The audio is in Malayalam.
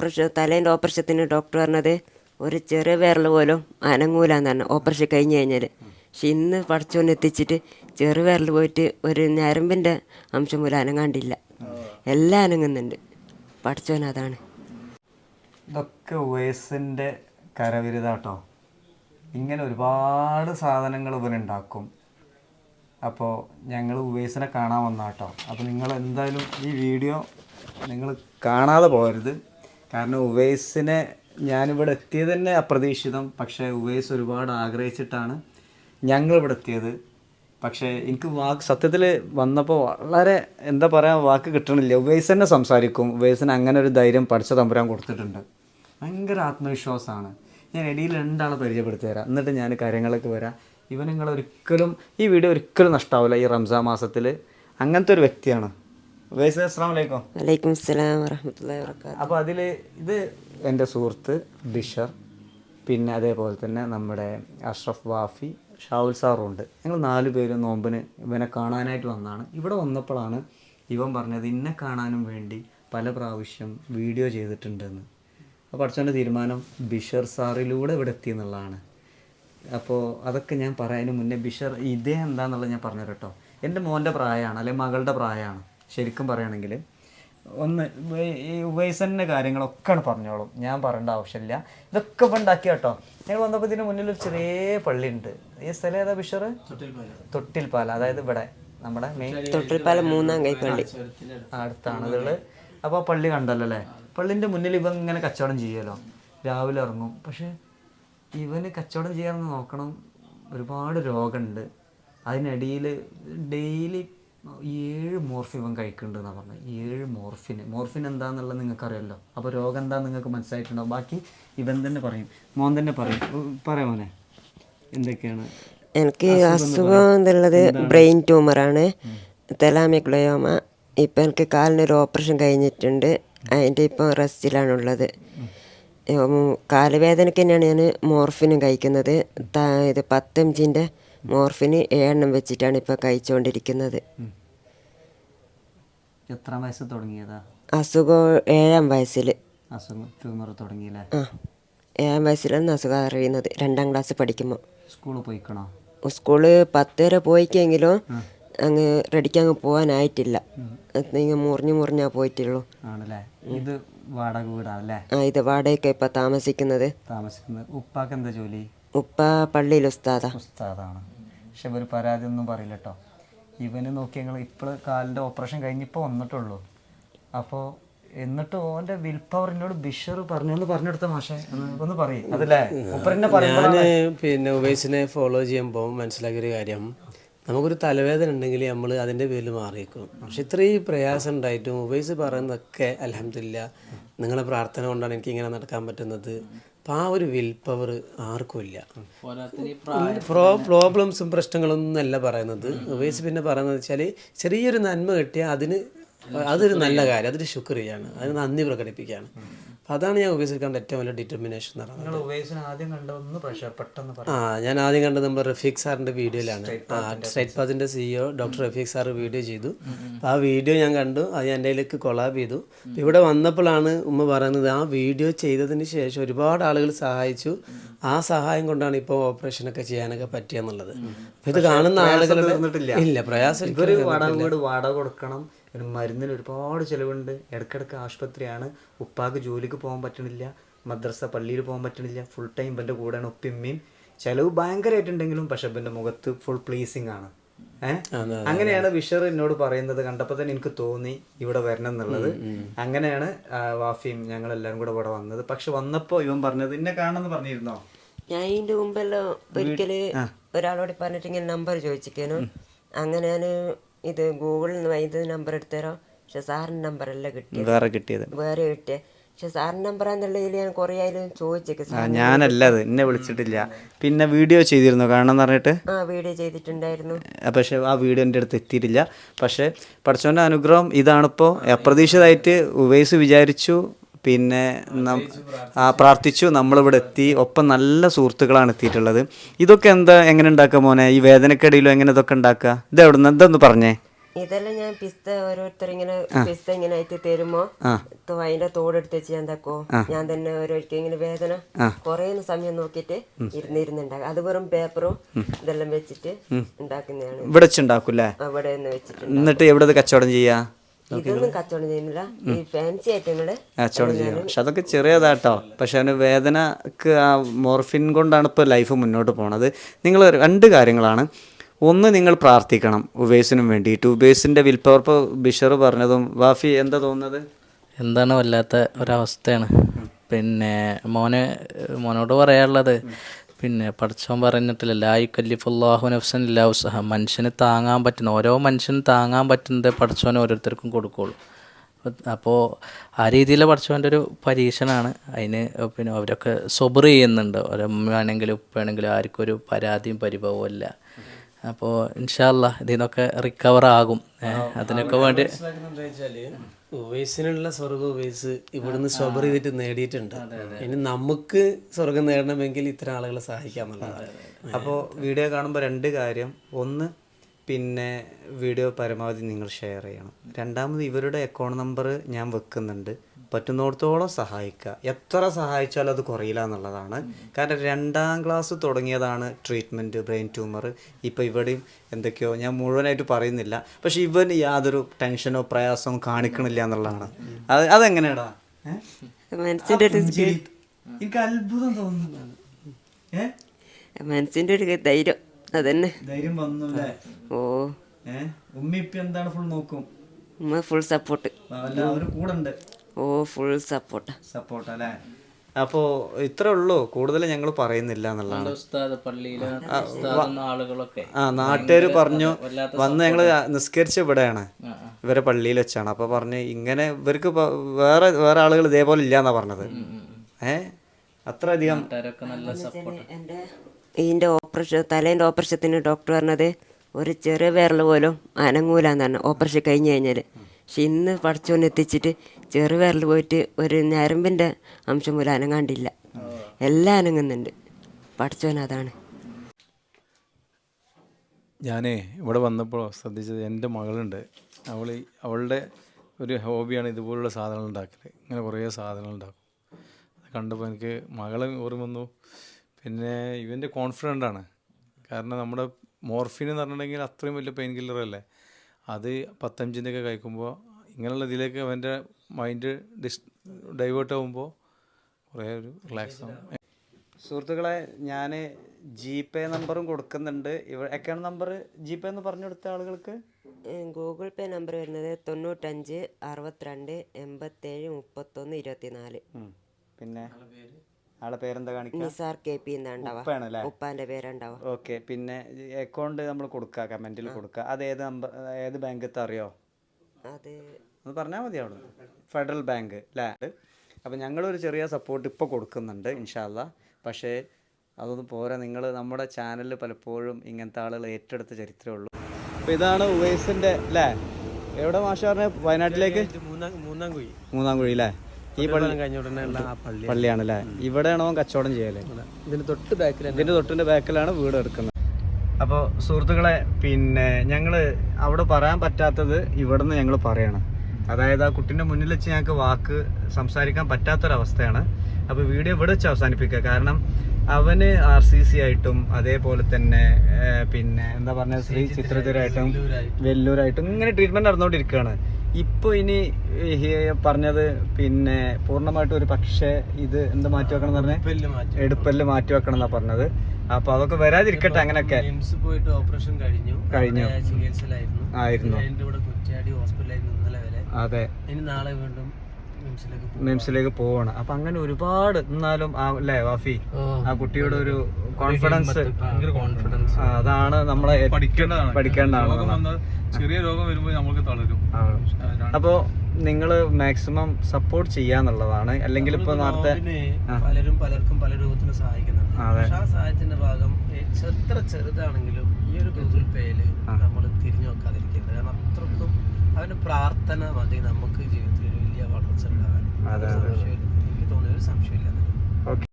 ഓപ്പറേഷൻ തലേന്റെ ഓപ്പറേഷത്തിന് ഡോക്ടർ പറഞ്ഞത് ഒരു ചെറിയ വിരൽ പോലും അനങ്ങൂലെന്ന് പറഞ്ഞു ഓപ്പറേഷൻ കഴിഞ്ഞ് കഴിഞ്ഞാൽ പക്ഷെ ഇന്ന് പഠിച്ചുകൊണ്ട് എത്തിച്ചിട്ട് ചെറു വിരൽ പോയിട്ട് ഒരു ഞരമ്പിന്റെ അംശം പോലും അനങ്ങാണ്ടില്ല. എല്ലാം അനങ്ങുന്നുണ്ട്. പഠിച്ചോൻ അതാണ്. ഇതൊക്കെ വയസ്സിന്റെ കരവിരുതാട്ടോ. ഇങ്ങനെ ഒരുപാട് സാധനങ്ങൾ ഇവനുണ്ടാക്കും അപ്പോൾ ഞങ്ങൾ ഉവേസിനെ കാണാൻ വന്നാട്ടോ. അപ്പോൾ നിങ്ങൾ എന്തായാലും ഈ വീഡിയോ നിങ്ങൾ കാണാതെ പോകരുത്. കാരണം ഉവൈസിനെ ഞാനിവിടെ എത്തിയത് തന്നെ അപ്രതീക്ഷിതം. പക്ഷേ ഉവൈസ് ഒരുപാട് ആഗ്രഹിച്ചിട്ടാണ് ഞങ്ങളിവിടെ എത്തിയത്. പക്ഷേ എനിക്ക് വാക്ക് സത്യത്തിൽ വന്നപ്പോൾ വളരെ എന്താ പറയുക വാക്ക് കിട്ടണില്ല. ഉവൈസ് തന്നെ സംസാരിക്കും. ഉവൈസിന് അങ്ങനെ ഒരു ധൈര്യം പഠിച്ച തമ്പുരാൻ കൊടുത്തിട്ടുണ്ട്. ഭയങ്കര ആത്മവിശ്വാസമാണ്. ഞാൻ ഇടയിൽ രണ്ടാളെ പരിചയപ്പെടുത്തി തരാം എന്നിട്ട് ഞാൻ കാര്യങ്ങളൊക്കെ വരാം. ഇവൻ ഒരിക്കലും ഈ വീഡിയോ ഒരിക്കലും നഷ്ടാവില്ല ഈ റംസാ മാസത്തിൽ അങ്ങനത്തെ ഒരു വ്യക്തിയാണ്. വലൈക്കും സ്ലാം വർക്കാത്തു അപ്പോൾ അതിൽ ഇത് എന്റെ സുഹൃത്ത് ബിഷർ പിന്നെ അതേപോലെ തന്നെ നമ്മുടെ അഷ്റഫ് വാഫി ഷാവുൽ സാറും ഉണ്ട് ഞങ്ങൾ നാല് പേര് നോമ്പിന് ഇവനെ കാണാനായിട്ട് വന്നതാണ് ഇവിടെ വന്നപ്പോഴാണ് ഇവൻ പറഞ്ഞത് ഇന്നെ കാണാനും വേണ്ടി പല പ്രാവശ്യം വീഡിയോ ചെയ്തിട്ടുണ്ടെന്ന്. അപ്പോൾ പഠിച്ചോന്റെ തീരുമാനം ബിഷർ സാറിലൂടെ ഇവിടെ എത്തി എന്നുള്ളതാണ്. അപ്പോൾ അതൊക്കെ ഞാൻ പറയാനും മുന്നേ ബിഷർ ഇതേ എന്താണെന്നുള്ളത് ഞാൻ പറഞ്ഞു കേട്ടോ. എന്റെ മോന്റെ പ്രായമാണ് അല്ലെങ്കിൽ മകളുടെ പ്രായമാണ്. ശരിക്കും പറയുകയാണെങ്കിൽ ഒന്ന് ഈ ഉവൈസന്റെ കാര്യങ്ങളൊക്കെയാണ് പറഞ്ഞോളും. ഞാൻ പറയേണ്ട ആവശ്യമില്ല. ഇതൊക്കെ ഇപ്പം ഉണ്ടാക്കി കേട്ടോ. ഞങ്ങൾ വന്നപ്പോൾ ഇതിന് മുന്നിൽ ഒരു ചെറിയ പള്ളിയുണ്ട്. ഈ സ്ഥലം ഏതാ ബിഷർ തൊട്ടിൽപ്പാല. അതായത് ഇവിടെ നമ്മുടെ മെയിൻ തൊട്ടിൽപ്പാല മൂന്നാം കൈ പള്ളി. അടുത്താണ് ഇതുള്ളത് അപ്പോൾ പള്ളി കണ്ടല്ലോ അല്ലേ? പള്ളിന്റെ മുന്നിൽ ഇവ ഇങ്ങനെ കച്ചവടം ചെയ്യുമല്ലോ രാവിലെ ഇറങ്ങും. പക്ഷേ ഇവന് കച്ചവടം ചെയ്യാമെന്ന് നോക്കണം. ഒരുപാട് രോഗമുണ്ട്. അതിനിടയിൽ ഡെയിലി ഏഴ് മോർഫിൻ ഇവൻ കഴിക്കുന്നുണ്ടെന്നാണ് പറഞ്ഞത് ഏഴ് മോർഫിൻ മോർഫിൻ എന്താണെന്നുള്ളത് നിങ്ങൾക്കറിയാമല്ലോ അപ്പോൾ രോഗം എന്താണെന്ന് നിങ്ങൾക്ക് മനസ്സിലായിട്ടുണ്ടോ? ബാക്കി ഇവൻ തന്നെ പറയും. മോൻ തന്നെ പറയും. ഉം, പറയാം മോനെ. എന്തൊക്കെയാണ്? എനിക്ക് അസുഖം എന്നുള്ളത് ബ്രെയിൻ ട്യൂമറാണ്. തെലാമിക്ലയോമ. ഇപ്പം എനിക്ക് കാലിനൊരു ഓപ്പറേഷൻ കഴിഞ്ഞിട്ടുണ്ട്. അതിന്റെ ഇപ്പം റെസ്റ്റിലാണുള്ളത്. ഉള്ളത് കാലുവേദനയ്ക്ക് തന്നെയാണ് ഞാൻ മോർഫിനും കഴിക്കുന്നത്. ഇത് പത്തഞ്ചിന്റെ മോർഫിന് ഏഴെണ്ണം വെച്ചിട്ടാണ് ഇപ്പോൾ കഴിച്ചുകൊണ്ടിരിക്കുന്നത് എത്ര വയസ്സ് തുടങ്ങിയതാ? അസുഖം ഏഴാം വയസ്സിൽ അസുഖം ട്യൂമർ തുടങ്ങിയില്ലേ? ആ ഏഴാം വയസ്സിലാണ് അസുഖം അറിയുന്നത്. രണ്ടാം ക്ലാസ് പഠിക്കുമ്പോൾ സ്കൂളിൽ പോയിക്കണോ? സ്കൂൾ പത്ത് വരെ പോയിക്കെങ്കിലും അങ്ങ് റെഡിക്ക് അങ്ങ് പോകാനായിട്ടില്ല നിങ്ങൾ മുറിഞ്ഞു മുറിഞ്ഞാ പോയിട്ടുള്ളൂ. ആണല്ലേ? ഇത് വാടക വീടാണല്ലേ? ആ ഇത് വാടകയ്ക്ക് ഇപ്പം താമസിക്കുന്നത്. താമസിക്കുന്നത്. ഉപ്പാക്ക് എന്താ ജോലി? ഉപ്പ പള്ളിയിൽ ഉസ്താദാ. ഉസ്താദാണ്. പക്ഷെ ഒരു പരാതി ഒന്നും പറയില്ല കേട്ടോ ഇവന് നോക്കി ഞങ്ങൾ ഇപ്പോൾ കാലിന്റെ ഓപ്പറേഷൻ കഴിഞ്ഞിപ്പോൾ വന്നിട്ടുള്ളൂ. അപ്പോൾ എന്നിട്ട് ഓന്റെ വിൽ പവറിനോട് ബിഷർ പറഞ്ഞു എന്ന് പറഞ്ഞെടുത്ത മാഷെ ഒന്ന് പറയും. അതല്ലേ? ഞാൻ പിന്നെ ഉവൈസിനെ ഫോളോ ചെയ്യുമ്പോൾ മനസ്സിലാക്കിയൊരു കാര്യം. നമുക്കൊരു തലവേദന ഉണ്ടെങ്കിൽ നമ്മൾ അതിന്റെ പേരിൽ മാറിയേക്കും. പക്ഷെ ഇത്രയും പ്രയാസം ഉണ്ടായിട്ടും ഉവൈസ് പറയുന്നതൊക്കെ അലഹമില്ല നിങ്ങളെ പ്രാർത്ഥന കൊണ്ടാണ് എനിക്ക് ഇങ്ങനെ നടക്കാൻ പറ്റുന്നത്. അപ്പം ആ ഒരു വിൽ പവർ ആർക്കും ഇല്ല. പ്രോ പ്രോബ്ലംസും പ്രശ്നങ്ങളൊന്നും അല്ല പറയുന്നത്. ഉവൈസ് പിന്നെ പറയുന്നത് വെച്ചാൽ ചെറിയൊരു നന്മ കിട്ടിയാൽ അതിന് അതൊരു നല്ല കാര്യം അതൊരു ശുക്രിയാണ്. അതിന് നന്ദി പ്രകടിപ്പിക്കുകയാണ്. അതാണ് ഞാൻ ഉവൈസിൽ കണ്ട ഏറ്റവും വലിയ ഡിറ്റർമിനേഷൻ എന്ന് പറയുന്നത്. ആദ്യം പെട്ടെന്ന് ആ ഞാൻ ആദ്യം കണ്ടത് നമ്മുടെ റഫീഖ് സാറിന്റെ വീഡിയോയിലാണ്. Straight പാത്തിന്റെ CEO doctor Rafiq sir video ചെയ്തു. ആ വീഡിയോ ഞാൻ കണ്ടു. അത് എന്റെ കയ്യിലേക്ക് കൊളാബ് ചെയ്തു. ഇവിടെ വന്നപ്പോഴാണ് ഉമ്മ പറയുന്നത് ആ വീഡിയോ ചെയ്തതിന് ശേഷം ഒരുപാട് ആളുകൾ സഹായിച്ചു. ആ സഹായം കൊണ്ടാണ് ഇപ്പോൾ ഓപ്പറേഷനൊക്കെ ചെയ്യാനൊക്കെ പറ്റിയെന്നുള്ളത്. ഇത് കാണുന്ന ആളുകൾ ഇല്ല പ്രയാസം വാടക കൊടുക്കണം. പിന്നെ മരുന്നിന് ഒരുപാട് ചിലവുണ്ട്. ഇടയ്ക്കിടയ്ക്ക് ആശുപത്രിയാണ്. ഉപ്പാക്ക് ജോലിക്ക് പോകാൻ പറ്റണില്ല. മദ്രസ പള്ളിയിൽ പോകാൻ പറ്റണില്ല. ഫുൾ ടൈം ഇവന്റെ കൂടെയാണ് ഉപ്പിമ്മയും ചിലവ് ഭയങ്കരമായിട്ടുണ്ടെങ്കിലും പക്ഷെ ഇവന്റെ മുഖത്ത് ഫുൾ പ്ലീസിങ് ആണ്. ഏഹ് അങ്ങനെയാണ് വിഷർ എന്നോട് പറയുന്നത് കണ്ടപ്പോൾ തന്നെ എനിക്ക് തോന്നി ഇവിടെ വരണം എന്നുള്ളത്. അങ്ങനെയാണ് വാഫിയും ഞങ്ങൾ എല്ലാവരും കൂടെ ഇവിടെ വന്നത്. പക്ഷെ വന്നപ്പോൾ ഇവൻ പറഞ്ഞത് എന്നെ കാണണമെന്ന് പറഞ്ഞിരുന്നോ? ഞാൻ ഇതിന്റെ മുമ്പെല്ലാം ഒരിക്കൽ ഒരാളോട് പറഞ്ഞിട്ട് ഇങ്ങനെ നമ്പർ ചോദിച്ചിരിക്കാനും അങ്ങനെയാണ് ഇത് ഗൂഗിളിൽ നിന്ന് ഇത് നമ്പർ എടുത്തരോ പക്ഷെ സാറിന്റെ നമ്പറല്ല കിട്ടിയത്. വേറെ കിട്ടിയത്. വേറെ കിട്ടിയ. പക്ഷെ സാറിന്റെ നമ്പറാന്നുള്ളതിൽ ഞാൻ കുറേ ആയാലും ചോദിച്ചേക്ക് ആ ഞാനല്ല അത്. എന്നെ വിളിച്ചിട്ടില്ല. പിന്നെ വീഡിയോ ചെയ്തിരുന്നു കാരണം എന്ന് പറഞ്ഞിട്ട്? ആ വീഡിയോ ചെയ്തിട്ടുണ്ടായിരുന്നു. പക്ഷെ പക്ഷേ ആ വീഡിയോ എന്റെ അടുത്ത് എത്തിയിട്ടില്ല. പക്ഷെ പഠിച്ചവന്റെ അനുഗ്രഹം ഇതാണിപ്പോൾ അപ്രതീക്ഷിതമായിട്ട് ഉവൈസ് വിചാരിച്ചു. പിന്നെ ആ പ്രാർത്ഥിച്ചു. നമ്മളിവിടെ എത്തി. ഒപ്പം നല്ല സുഹൃത്തുക്കളാണ് എത്തിയിട്ടുള്ളത്. ഇതൊക്കെ എന്താ എങ്ങനെ ഉണ്ടാക്കുക മോനെ? ഈ വേദനക്കിടയിലും എങ്ങനെ ഇതൊക്കെ ഉണ്ടാക്കുക? ഇത് എവിടെ നിന്ന് എന്തൊന്ന് പറഞ്ഞേ. ഇതെല്ലാം ഞാൻ പിസ്ത ഓരോരുത്തർ ഇങ്ങനെ പിസ്ത ഇങ്ങനെ ആയിട്ട് തരുമ്പോ തോ- അതിന്റെ തോടെടുത്ത് വെച്ച് ഞാൻ തക്കോ ഞാൻ തന്നെ ഓരോരുത്തർ ഇങ്ങനെ വേദന കുറെ സമയം നോക്കിട്ട് ഇരുന്നിരുന്നുണ്ടാകും അത് വെറും പേപ്പറും ഇതെല്ലാം വെച്ചിട്ട് ഉണ്ടാക്കുന്നതാണ്. ഇവിടെ അവിടെ വെച്ചിട്ട് എന്നിട്ട് എവിടെ കച്ചവടം ചെയ്യാ ഇതൊന്നും കച്ചവടം ചെയ്യുന്നില്ല. ഈ ഫാൻസി ഐറ്റങ്ങൾ കച്ചവടം ചെയ്യാം പക്ഷെ അതൊക്കെ ചെറിയതാട്ടോ. പക്ഷെ അവന് വേദനക്ക് ആ മോർഫിൻ കൊണ്ടാണ് ഇപ്പോൾ ലൈഫ് മുന്നോട്ട് പോണത്. നിങ്ങൾ രണ്ട് കാര്യങ്ങളാണ്. ഒന്ന് നിങ്ങൾ പ്രാർത്ഥിക്കണം ഉബേസിനും വേണ്ടിയിട്ട്. ഉബേസിന്റെ വിൽപ്പവർപ്പ് ഇപ്പോൾ ബിഷർ പറഞ്ഞതും വാഫി എന്താ തോന്നുന്നത്? എന്താണ് വല്ലാത്ത ഒരവസ്ഥയാണ്. പിന്നെ മോനെ മോനോട് പറയാനുള്ളത്. പിന്നെ പഠിച്ചവൻ പറഞ്ഞിട്ടില്ല ലായു കല്ലിഫുല്ലാഹു നഫ്സൻ ലൗസഹ മനുഷ്യന് താങ്ങാൻ പറ്റുന്ന ഓരോ മനുഷ്യനും താങ്ങാൻ പറ്റുന്നത് പഠിച്ചവൻ ഓരോരുത്തർക്കും കൊടുക്കുള്ളൂ അപ്പോൾ ആ രീതിയിൽ പഠിച്ചവന്റെ ഒരു പരീക്ഷണമാണ് അതിന് പിന്നെ അവരൊക്കെ സൊബർ ചെയ്യുന്നുണ്ട്. ഒരമ്മയാണെങ്കിലും ഉപ്പയാണെങ്കിലും ആർക്കും ഒരു പരാതിയും പരിഭവവും ഇല്ല. അപ്പോൾ ഇൻഷാല്ല ഇതിൽ നിന്നൊക്കെ റിക്കവർ ആകും. അതിനൊക്കെ വേണ്ടി ഉവൈസിനുള്ള സ്വർഗം ഉവൈസ് ഇവിടുന്ന് സ്വബർ ചെയ്തിട്ട് നേടിയിട്ടുണ്ട്. ഇനി നമുക്ക് സ്വർഗം നേടണമെങ്കിൽ ഇത്തരം ആളുകളെ സഹായിക്കാമെന്നുള്ളതാണ് അപ്പോൾ വീഡിയോ കാണുമ്പോൾ രണ്ട് കാര്യം. ഒന്ന് പിന്നെ വീഡിയോ പരമാവധി നിങ്ങൾ ഷെയർ ചെയ്യണം. രണ്ടാമത് ഇവരുടെ അക്കൗണ്ട് നമ്പർ ഞാൻ വെക്കുന്നുണ്ട്. പറ്റുന്നിടത്തോളം സഹായിക്കുക. എത്ര സഹായിച്ചാലും അത് കുറയില്ല എന്നുള്ളതാണ്. കാരണം രണ്ടാം ക്ലാസ് തുടങ്ങിയതാണ് ട്രീറ്റ്മെന്റ് ബ്രെയിൻ ട്യൂമർ ഇപ്പോൾ ഇവിടെയും എന്തൊക്കെയോ ഞാൻ മുഴുവനായിട്ട് പറയുന്നില്ല. പക്ഷെ ഇവൻ യാതൊരു ടെൻഷനോ പ്രയാസമോ കാണിക്കണില്ല എന്നുള്ളതാണ്. അത് അതെങ്ങനെയാടാ? എനിക്ക് അത്ഭുതം തോന്നുന്നു ഏ? മനസ്സിന്റെ ഒരു ധൈര്യം. അതന്നെ. ധൈര്യം വന്നു ഓ. ഉമ്മ ഇപ്പൊ എന്താണ് ഫുൾ നോക്കും? ഉമ്മ ഫുൾ സപ്പോർട്ട് എല്ലാവരും കൂടെ ഉണ്ട് ഓ ഫുൾ സപ്പോർട്ട് സപ്പോർട്ട് അല്ലേ അപ്പോ ഇത്രേ ഉള്ളൂ. കൂടുതൽ ഞങ്ങൾ പറയുന്നില്ല എന്നുള്ളതാണ്. ആ നാട്ടുകാർ പറഞ്ഞു വന്ന് ഞങ്ങൾ നിസ്കരിച്ച ഇവിടെയാണ്. ഇവരെ പള്ളിയിൽ വെച്ചാണ്. അപ്പൊ പറഞ്ഞു ഇങ്ങനെ ഇവർക്ക് വേറെ വേറെ ആളുകൾ ഇതേപോലെ ഇല്ലാന്നാ പറഞ്ഞത്. ഏ? അത്രയധികം അധികം നല്ല സപ്പോർട്ട് എന്റെ ഓപ്പറേഷൻ തലേന്റെ ഓപ്പറേഷത്തിന് ഡോക്ടർ പറഞ്ഞത് ഒരു ചെറിയ വിരൽ പോലും അനങ്ങൂലെന്നാണ്. പറഞ്ഞു ഓപ്പറേഷൻ കഴിഞ്ഞു കഴിഞ്ഞാൽ പക്ഷെ ഇന്ന് പഠിച്ചോണ്ട് എത്തിച്ചിട്ട് ചെറു വിരൽ പോയിട്ട് ഒരു ഞരമ്പിന്റെ അംശം പോലും അനങ്ങാണ്ടില്ല എല്ലാം അനങ്ങുന്നുണ്ട്. പഠിച്ചവനതാണ് ഞാനേ ഇവിടെ വന്നപ്പോൾ ശ്രദ്ധിച്ചത് എന്റെ മകളുണ്ട്. അവൾ അവളുടെ ഒരു ഹോബിയാണ് ഇതുപോലുള്ള സാധനങ്ങൾ ഉണ്ടാക്കൽ ഇങ്ങനെ കുറേ സാധനങ്ങൾ ഉണ്ടാക്കും. അത് കണ്ടപ്പോൾ എനിക്ക് മകളെ ഓർമ്മ വന്നു. പിന്നെ ഇവന്റെ കോൺഫിഡന്റ് ആണ്. കാരണം നമ്മുടെ മോർഫിൻ എന്ന് പറഞ്ഞിട്ടുണ്ടെങ്കിൽ അത്രയും വലിയ പെയിൻ കില്ലർ അല്ലേ? അത് പത്തഞ്ചിന്റെയൊക്കെ കഴിക്കുമ്പോൾ ഇങ്ങനെയുള്ള ഇതിലേക്ക് അവന്റെ മൈൻഡ് ഡിസ് ഡൈവേർട്ട് ആകുമ്പോൾ കുറേ ഒരു റിലാക്സ് ആകും സുഹൃത്തുക്കളെ ഞാൻ ജി പേ നമ്പറും കൊടുക്കുന്നുണ്ട്. ഇവ അക്കൗണ്ട് നമ്പർ? ജി പേ എന്ന് പറഞ്ഞു കൊടുത്ത ആളുകൾക്ക്? ഗൂഗിൾ പേ നമ്പർ വരുന്നത് തൊണ്ണൂറ്റഞ്ച് അറുപത്തിരണ്ട് എൺപത്തേഴ് മുപ്പത്തൊന്ന് ഇരുപത്തിനാല്. പിന്നെ? ആളെ പേരെന്താ കാണിക്കുക നിസാർ കെ പി എന്നാണ്ടാവുക ഉപ്പാന്റെ പേരുണ്ടാവുക ഓക്കെ. പിന്നെ അക്കൗണ്ട് നമ്മൾ കൊടുക്കുക കമന്റിൽ കൊടുക്കുക അത് ഏത് നമ്പർ ഏത് ബാങ്കത്തെ അറിയോ? അത് ഒന്ന് പറഞ്ഞാൽ മതി അവിടെ. ഫെഡറൽ ബാങ്ക് ലാൻഡ് അപ്പം ഞങ്ങളൊരു ചെറിയ സപ്പോർട്ട് ഇപ്പോൾ കൊടുക്കുന്നുണ്ട് ഇൻഷാല്ല പക്ഷേ അതൊന്നും പോരാ. നിങ്ങൾ നമ്മുടെ ചാനലിൽ പലപ്പോഴും ഇങ്ങനത്തെ ആളുകൾ ഏറ്റെടുത്ത ചരിത്രമേ ഉള്ളൂ. അപ്പോൾ ഇതാണ് ഉവേസിന്റെ അല്ലേ എവിടെ മാഷ പറഞ്ഞാൽ വയനാട്ടിലേക്ക് മൂന്നാം കുഴി. മൂന്നാം കുഴി അല്ലേ ഈ പള്ളി കഴിഞ്ഞ അല്ലേ ഇവിടെയാണോ കച്ചവടം ചെയ്യല്ലേ ഇതിന് തൊട്ട് ബാക്കിൽ ഇതിന്റെ തൊട്ടിന്റെ ബാക്കിലാണ് വീട് എടുക്കുന്നത്. അപ്പോൾ സുഹൃത്തുക്കളെ പിന്നെ ഞങ്ങൾ അവിടെ പറയാൻ പറ്റാത്തത് ഇവിടെ നിന്ന് ഞങ്ങൾ പറയണം. അതായത് ആ കുട്ടീന്റെ മുന്നിൽ വെച്ച് ഞങ്ങൾക്ക് വാക്ക് സംസാരിക്കാൻ പറ്റാത്തൊരവസ്ഥയാണ്. അപ്പോൾ വീഡിയോ ഇവിടെ വെച്ച് അവസാനിപ്പിക്കുക. കാരണം അവന് ആർ സി സി ആയിട്ടും അതേപോലെ തന്നെ പിന്നെ എന്താ പറഞ്ഞ ശ്രീ ചിത്രചുരായിട്ടും വെല്ലൂരായിട്ടും ഇങ്ങനെ ട്രീറ്റ്മെന്റ് നടന്നുകൊണ്ടിരിക്കുകയാണ്. ഇപ്പോൾ ഇനി പറഞ്ഞത് പിന്നെ പൂർണമായിട്ടും ഒരു പക്ഷേ ഇത് എന്ത് മാറ്റി വെക്കണം എന്ന് പറഞ്ഞാൽ എടുപ്പല്ല് മാറ്റി വെക്കണം. എന്നാ പറഞ്ഞത്. അപ്പൊ അതൊക്കെ വരാതിരിക്കട്ടെ അങ്ങനെയൊക്കെ. പോയിട്ട് ഓപ്പറേഷൻ കഴിഞ്ഞു. കഴിഞ്ഞു. ആയിരുന്നു. അതെ. ഇനി നാളെ വീണ്ടും നിംസിലേക്ക് പോവാണ്. അപ്പൊ അങ്ങനെ ഒരുപാട് എന്നാലും ആ അല്ലേ വാഫി? ആ കുട്ടിയുടെ ഒരു കോൺഫിഡൻസ് കോൺഫിഡൻസ് അതാണ് നമ്മളെ പഠിക്കേണ്ടതാണ് പഠിക്കേണ്ടതാണ് ചെറിയ രോഗം വരുമ്പോൾ നമുക്ക് തളരും. അപ്പോ നിങ്ങൾ മാക്സിമം സപ്പോർട്ട് ചെയ്യാന്നുള്ളതാണ്. അല്ലെങ്കിൽ ഇപ്പൊ നേരത്തെ പലരും പലർക്കും പല രൂപത്തിൽ സഹായിക്കുന്നുണ്ട്. ആ സഹായത്തിന്റെ ഭാഗം എത്ര ചെറുതാണെങ്കിലും ഈ ഒരു ഗൂഗിൾ പേയിൽ നമ്മൾ തിരിഞ്ഞു കാരണം അവന്റെ പ്രാർത്ഥന മതി. നമുക്ക് ജീവിതത്തിൽ വലിയ വളർച്ച ഉണ്ടാകാൻ. എനിക്ക് തോന്നിയ ഒരു സംശയമില്ല.